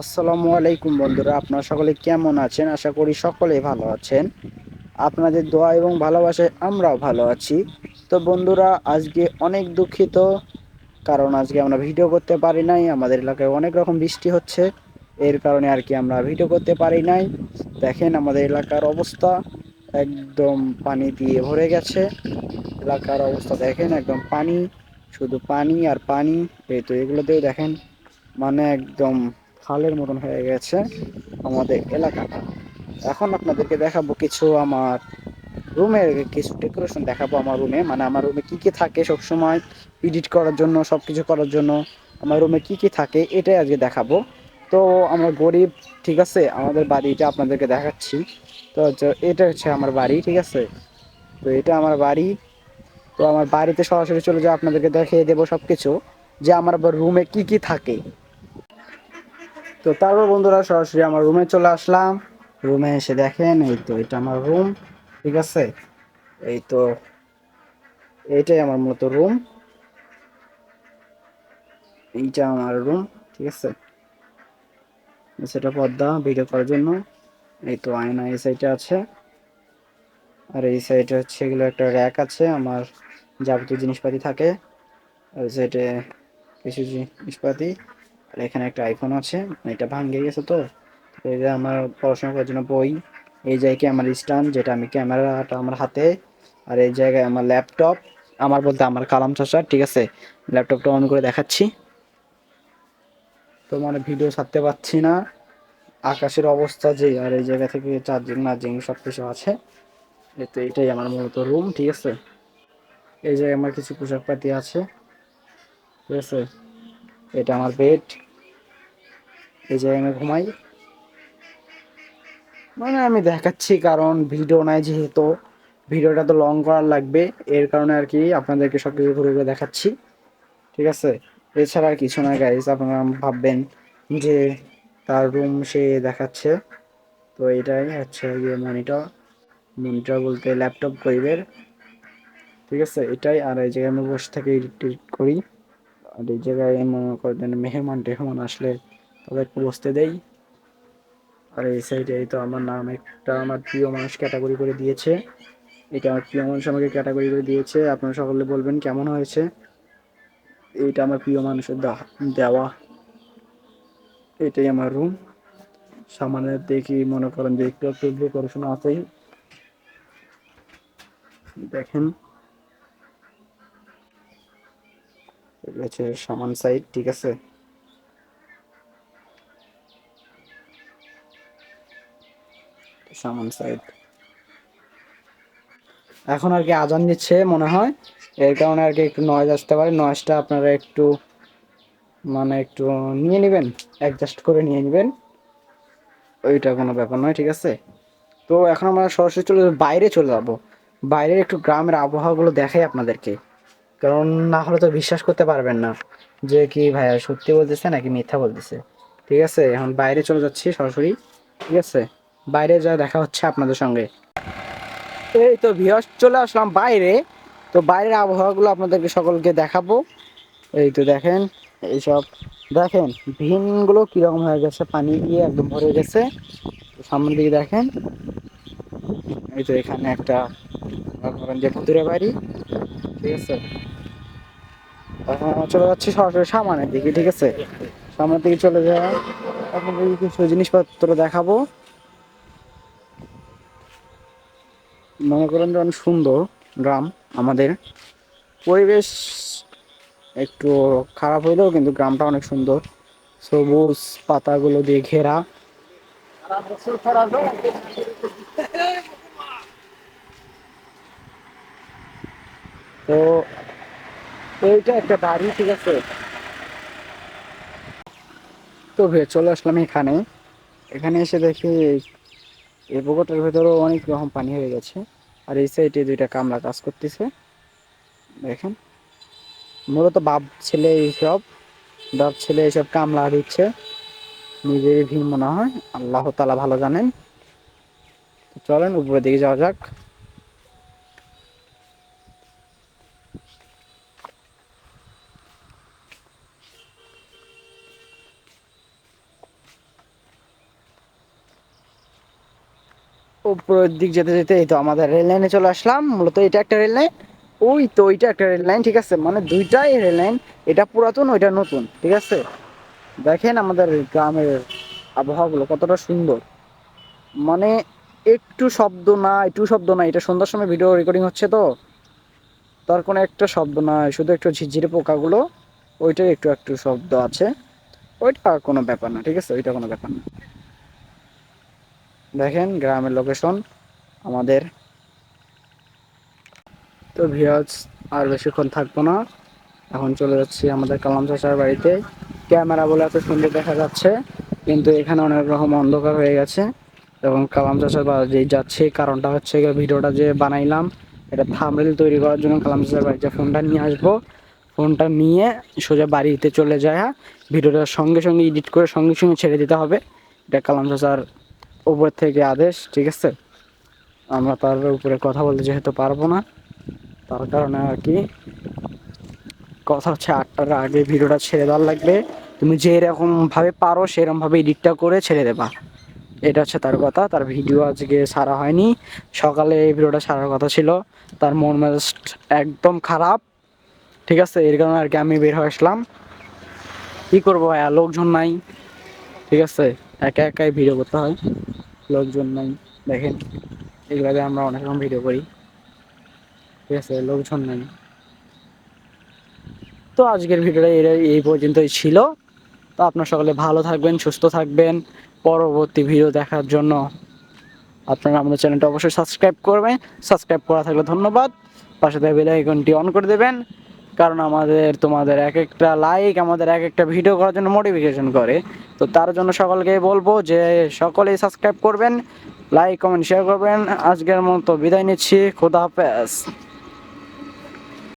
আসসালামু আলাইকুম বন্ধুরা, আপনারা সকলে কেমন আছেন? আশা করি সকলেই ভালো আছেন। আপনাদের দোয়া এবং ভালোবাসায় আমরাও ভালো আছি। তো বন্ধুরা, আজকে অনেক দুঃখিত, কারণ আজকে আমরা ভিডিও করতে পারি নাই। আমাদের এলাকায় অনেক রকম বৃষ্টি হচ্ছে। এর কারণে আর কি আমরা ভিডিও করতে পারি নাই। দেখেন আমাদের এলাকার অবস্থা একদম পানি দিয়ে ভরে গেছে। এলাকার অবস্থা দেখেন একদম পানি, শুধু পানি আর পানি। এই তো এগুলোতেও দেখেন মানে একদম খালের মতন হয়ে গেছে আমাদের এলাকাটা। এখন আপনাদেরকে দেখাবো কিছু আমার রুমের কিছু ডেকোরেশন দেখাবো আমার রুমে। মানে আমার রুমে কি কি থাকে সবসময়, এডিট করার জন্য সব কিছু করার জন্য আমার রুমে কি কি থাকে এটাই আজকে দেখাবো। তো আমরা গরিব, ঠিক আছে? আমাদের বাড়িটা আপনাদেরকে দেখাচ্ছি। তো এটা হচ্ছে আমার বাড়ি, ঠিক আছে? তো এটা আমার বাড়ি। তো আমার বাড়িতে সরাসরি চলে যাও আপনাদেরকে দেখিয়ে দেবো সব কিছু যে আমার রুমে কি কি থাকে। তো তারপর বন্ধুরা সরাসরি আমার রুমে চলে আসলাম। রুমে এসে দেখেন, এই তো এটা আমার রুম, ঠিক আছে? এই তো এইটাই আমার মূলত রুম। এইটা আমার রুম, ঠিক আছে? সেটা পর্দা ভিডিও করার জন্য। এই তো আয়না এই সাইডে আছে। আর এই সাইডে হচ্ছে এগুলো একটা র্যাক আছে, আমার যাবতীয় জিনিসপাতি থাকে। আর সাইডে কিছু জিনিসপাতি। আর এখানে একটা আইফোন আছে, এটা ভাঙ্গে গেছে তো। যে আমার পড়াশোনা করার জন্য বই, এই জায়গায় আমার স্ট্যান্ড যেটা আমি ক্যামেরাটা আমার হাতে, আর এই জায়গায় আমার ল্যাপটপ আমার বলতে আমার কালাম চাষার ঠিক আছে? ল্যাপটপটা অন করে দেখাচ্ছি। তো মানে ভিডিও ছাড়তে পারছি না। আকাশের অবস্থা যে, আর এই জায়গা থেকে চার্জিং নার্জিং সব কিছু আছে তো এটাই আমার মূলত রুম ঠিক আছে? এই জায়গায় আমার কিছু পোশাক পাতি আছে, ঠিক আছে? এটা আমার বেড এই জায়গায় আমি ঘুমাই। মানে আমি দেখাচ্ছি, কারণ ভিডিও নাই যেহেতু। ভিডিওটা তো লং করার লাগবে। এর কারণে আর কি আপনাদেরকে সব কিছু ঘুরে ঘুরে দেখাচ্ছি। ঠিক আছে? এছাড়া আর কিছু না গাইজ আপনারা ভাববেন যে তার রুম সে দেখাচ্ছে। তো এটাই হচ্ছে গিয়ে মনিটর মনিটর বলতে ল্যাপটপ গরিবের। ঠিক আছে? এটাই, আর এই জায়গায় আমি বসে থেকে এডিট করি। আর এই জায়গায় মনে করেন মেহমান টেহমান আসলে তাদেরকে বসতে দেই। আর এই সাইডে তো আমার নাম একটা আমার প্রিয় মানুষ ক্যাটাগরি করে দিয়েছে। এটা আমার প্রিয় মানুষ আমাকে ক্যাটাগরি করে দিয়েছে। আপনারা সকলে বলবেন কেমন হয়েছে? এইটা আমার প্রিয় মানুষের দেওয়া। এটাই আমার রুম সামানের দেখি মনে করেন যে একটু একটু ডেকোরেশন আছেই। দেখেন। হচ্ছে সামান সাইড ঠিক আছে? সামান সাইড এখন আর কি আজান দিচ্ছে মনে হয়। এর কারণে আর কি একটু নয়েজ আসতে পারে। নয়েজটা আপনারা একটু মানে একটু নিয়ে নেবেন অ্যাডজাস্ট করে নিয়ে নেবেন। ওইটা কোনো ব্যাপার নয়, ঠিক আছে? তো এখন আমরা সরাসরি চলে বাইরে চলে যাব। বাইরের একটু গ্রামের আবহাওয়াগুলো দেখাই আপনাদেরকে। কারণ না হলে তো বিশ্বাস করতে পারবেন না যে কি ভাইয়া সত্যি বলতেছে নাকি মিথ্যা বলতেছে। ঠিক আছে? এখন বাইরে চলে যাচ্ছি সরাসরি। ঠিক আছে? বাইরে যা দেখা হচ্ছে আপনাদের সঙ্গে। এই তো ভিউয়ার্স, চলে আসলাম বাইরে। তো বাইরের আবহাওয়াগুলো আপনাদেরকে সকলকে দেখাবো। এই তো দেখেন, এইসব দেখেন, ভিনগুলো কীরকম হয়ে গেছে, পানি দিয়ে একদম ভরে গেছে। সামনের দিকে দেখেন, এই তো এখানে একটা যে ভুতুরে বাড়ি। ঠিক আছে? চলে যাচ্ছি সরাসরি সামনের দিকে, ঠিক আছে? সামনের দিকে চলে যাওয়া। আপনাদের কিছু জিনিসপত্র দেখাবো। মনে করেন যে অনেক সুন্দর গ্রাম আমাদের। পরিবেশ একটু খারাপ হইলেও কিন্তু গ্রামটা অনেক সুন্দর। সবুজ পাতাগুলো দিয়ে ঘেরা। তো এইটা একটা বাড়ি ঠিক আছে? তো ভে চলে আসলাম এখানে। এখানে এসে দেখি এই পুকুরটার ভেতরেও অনেক রকম পানি হয়ে গেছে। আর এই সাইডে দুইটা কামলা কাজ করতেছে। দেখেন। মূলত বাপ ছেলে এইসব, বাপ ছেলে এইসব কামলা দিচ্ছে নিজেরই ভিড় মনে হয়, আল্লাহ তালা ভালো জানেন। চলেন উপরের দিকে যাওয়া যাক। উপরের দিক যেতে যেতে এই তো আমাদের রেল লাইনে চলে আসলাম। মূলত এটা একটা রেল লাইন ওই তো ওইটা একটা রেল লাইন ঠিক আছে? মানে দুইটাই রেল লাইন এটা পুরাতন, ওইটা নতুন, ঠিক আছে? দেখেন আমাদের গ্রামের আবহাওয়াগুলো কতটা সুন্দর। মানে একটু শব্দ না, একটু শব্দ না। এটা সন্ধ্যার সময় ভিডিও রেকর্ডিং হচ্ছে তো। তার কোনো একটা শব্দ নাই, শুধু একটু ঝিরঝিরে পোকাগুলো, ওইটাই একটু একটু শব্দ আছে। ওইটা কোনো ব্যাপার না, ঠিক আছে? ওইটা কোনো ব্যাপার না। দেখেন গ্রামের লোকেশন আমাদের। তো ভিয়াজ আর বেশিক্ষণ থাকব না। এখন চলে যাচ্ছি আমাদের কালাম চাচার বাড়িতে। ক্যামেরা বলে এত সুন্দর দেখা যাচ্ছে, কিন্তু এখানে অনেক রকম অন্ধকার হয়ে গেছে। এবং কালাম চাচার বাড়ি যাচ্ছে কারণটা হচ্ছে ভিডিওটা যে বানাইলাম, এটা থামরেল তৈরি করার জন্য কালাম চাচার বাড়িতে ফোনটা নিয়ে আসব। ফোনটা নিয়ে সোজা বাড়িতে চলে যায়। ভিডিওটা সঙ্গে সঙ্গে এডিট করে সঙ্গে সঙ্গে ছেড়ে দিতে হবে। এটা কালাম চাচার উপর থেকে আদেশ, ঠিক আছে? আমরা তার উপরে কথা বলতে যেহেতু পারব না, তার কারণে আর কি কথা হচ্ছে আটটার আগে ভিডিওটা ছেড়ে দেওয়ার লাগবে। তুমি যে ভাবে পারো সেরকম ভাবে এডিটটা করে ছেড়ে দেবা। এটা হচ্ছে তার কথা, তার ভিডিও আজকে সারা হয়নি। সকালে এই ভিডিওটা সারার কথা ছিল। তার মন মেজাজ একদম খারাপ, ঠিক আছে? এর কারণে আর কি আমি বের হয়ে আসলাম। কী করব ভাইয়া? লোকজন নাই, ঠিক আছে? একা একাই ভিডিও করতে হয়। লোকজন নাই, দেখেন। এইভাবে আমরা অনেক রকম ভিডিও করি। ঠিক আছে, লোকজন নাই। তো আজকের ভিডিওটা এই পর্যন্তই ছিল। তো আপনার সকলে ভালো থাকবেন, সুস্থ থাকবেন। পরবর্তী ভিডিও দেখার জন্য আপনারা আমাদের চ্যানেলটা অবশ্যই সাবস্ক্রাইব করবেন। সাবস্ক্রাইব করা থাকলে ধন্যবাদ। পাশে বেল আইকনটি অন করে দেবেন। কারণ আমাদের, তোমাদের এক একটা লাইক আমাদের এক একটা ভিডিও করার জন্য মোটিভেশন করে। তো তার জন্য সকলকে বলব যে সকলেই সাবস্ক্রাইব করবেন লাইক কমেন্ট শেয়ার করবেন। আজকের মতো বিদায় নিচ্ছি, খোদা হাফেজ।